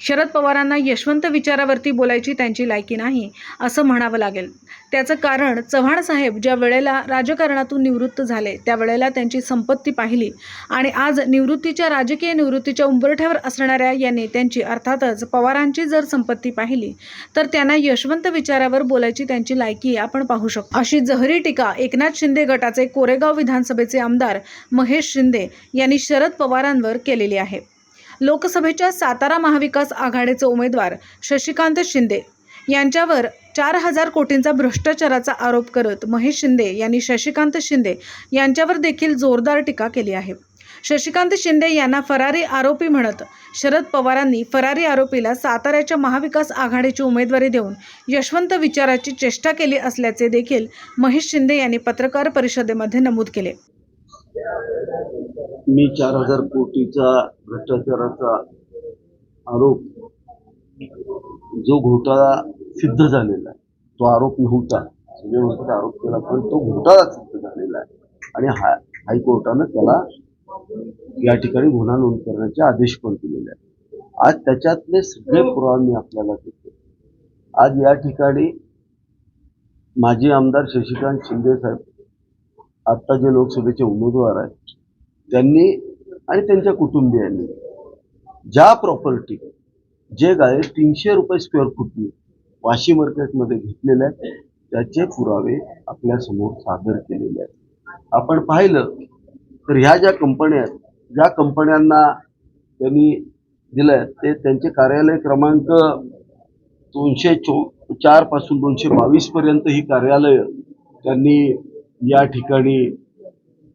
शरद पवारांना यशवंत विचारावरती बोलायची त्यांची लायकी नाही असं म्हणावं लागेल. त्याचं कारण चव्हाण साहेब ज्या वेळेला राजकारणातून निवृत्त झाले त्यावेळेला त्यांची संपत्ती पाहिली आणि आज निवृत्तीच्या राजकीय निवृत्तीच्या उंबरठ्यावर असणाऱ्या या नेत्यांची अर्थातच पवारांची जर संपत्ती पाहिली तर त्यांना यशवंत विचारावर बोलायची त्यांची लायकी आपण पाहू शकतो. अशी जहरी टीका एकनाथ शिंदे गटाचे कोरेगाव विधानसभेचे आमदार महेश शिंदे यांनी शरद पवारांवर केलेली आहे. लोकसभेच्या सातारा महाविकास आघाडीचे उमेदवार शशिकांत शिंदे यांच्यावर चार हजार कोटींचा भ्रष्टाचाराचा आरोप करत महेश शिंदे यांनी शशिकांत शिंदे यांच्यावर देखील जोरदार टीका केली आहे. शशिकांत शिंदे यांना फरारी आरोपी म्हणत शरद पवारांनी फरारी आरोपीला साताऱ्याच्या महाविकास आघाडीची उमेदवारी देऊन यशवंत विचाराची चेष्टा केली असल्याचे देखील महेश शिंदे यांनी पत्रकार परिषदेमध्ये नमूद केले. मी चार हजार कोटीचा भ्रष्टाचाराचा आरोप जो घोटाळा सिद्ध झालेला आहे तो आरोप नव्हता. संजय म्हणतात आरोप केला पण तो घोटाळा सिद्ध झालेला आहे. आणि हा हायकोर्टानं त्याला या ठिकाणी गुन्हा नोंद करण्याचे आदेश पण दिलेले आहेत. आज त्याच्यातले सगळे पुरावे मी आपल्याला देतो. आज या ठिकाणी माजी आमदार शशिकांत शिंदे साहेब आत्ता जे लोकसभेचे उमेदवार आहेत त्यांनी आणि त्यांच्या कुटुंबियांनी. ज्या प्रॉपर्टी जे गाळे तीनशे रुपये स्क्वेअर फुटनी वाशी मार्केटमध्ये घेतलेले आहेत त्याचे पुरावे आपल्यासमोर सादर केलेले आहेत. आपण पाहिलं तर ह्या ज्या कंपन्या आहेत ज्या कंपन्यांना त्यांनी दिलं ते त्यांचे कार्यालय क्रमांक दोनशे चो चारपासून दोनशे बावीसपर्यंत ही कार्यालयं त्यांनी या ठिकाणी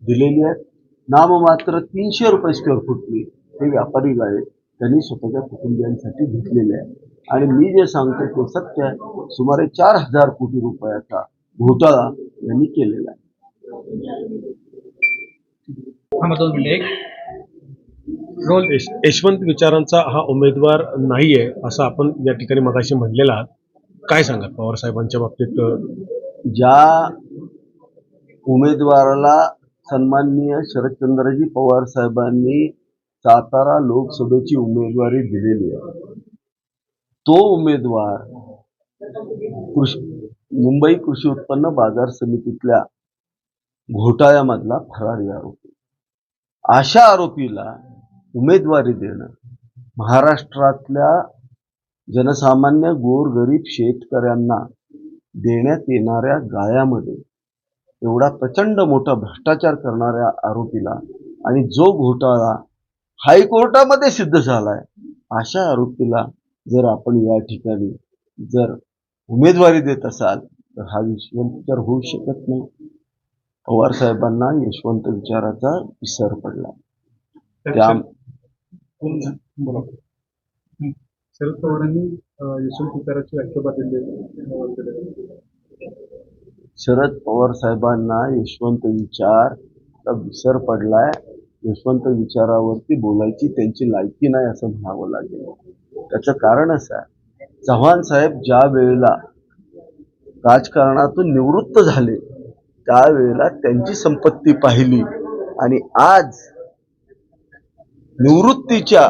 दिलेली आहेत. नाममात्र तीनशे रुपये स्क्वेअर फुटनी हे व्यापारी गाळे त्यांनी स्वतःच्या कुटुंबियांसाठी घेतलेले आहे. आणि मी जे सांगतो ते सत्य आहे. सुमारे चार हजार कोटी रुपयाचा घोटाळा यांनी केलेला आहे. यशवंत विचारांचा हा उमेदवार नाहीये असं आपण या ठिकाणी मगाशी म्हणलेला आहात. काय सांगा पवार साहेबांच्या बाबतीत? ज्या उमेदवाराला सन्माननीय शरदचंद्रजी पवार साहेबांनी सातारा लोकसभेची उमेदवारी दिलेली आहे. तो उमेदवार कृषी मुंबई कृषी उत्पन्न बाजार समितीतल्या घोटाळ्यामधला फरारी आरोपी. अशा आरोपीला उमेदवारी देणं महाराष्ट्रातल्या जनसामान्य गोरगरीब शेतकऱ्यांना देण्यात येणाऱ्या गाळ्यामध्ये एवढा प्रचंड मोठा भ्रष्टाचार करणाऱ्या आरोपीला आणि जो घोटाळा हायकोर्टामध्ये सिद्ध झालाय अशा आरोपीला जर आपण या ठिकाणी जर उमेदवारी देत असाल तर हा यशवंत विचार होऊ शकत नाही. पवार साहेबांना यशवंत विचाराचा विसर पडला. त्या शरद पवारांनी यशवंत विचाराची व्याख्या शरद पवार साहेबांना यशवंत विचार विसर पडलाय. यशवंत विचारावरती बोलायची त्यांची लायकी नाही असं म्हणावं लागेल. त्याचं कारण असं आहे. चव्हाण साहेब ज्या वेळेला राजकारणातून निवृत्त झाले त्यावेळेला त्यांची संपत्ती पाहिली आणि आज निवृत्तीच्या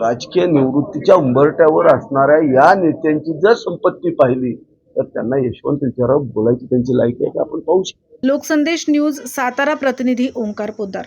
राजकीय निवृत्तीच्या उंबरट्यावर असणाऱ्या या नेत्यांची जर संपत्ती पाहिली तर त्यांना यशवंत विचाराव बोलायची त्यांची लाईक आहे का आपण पाहू शकतो. लोकसंदेश न्यूज सातारा प्रतिनिधी ओंकार पोदार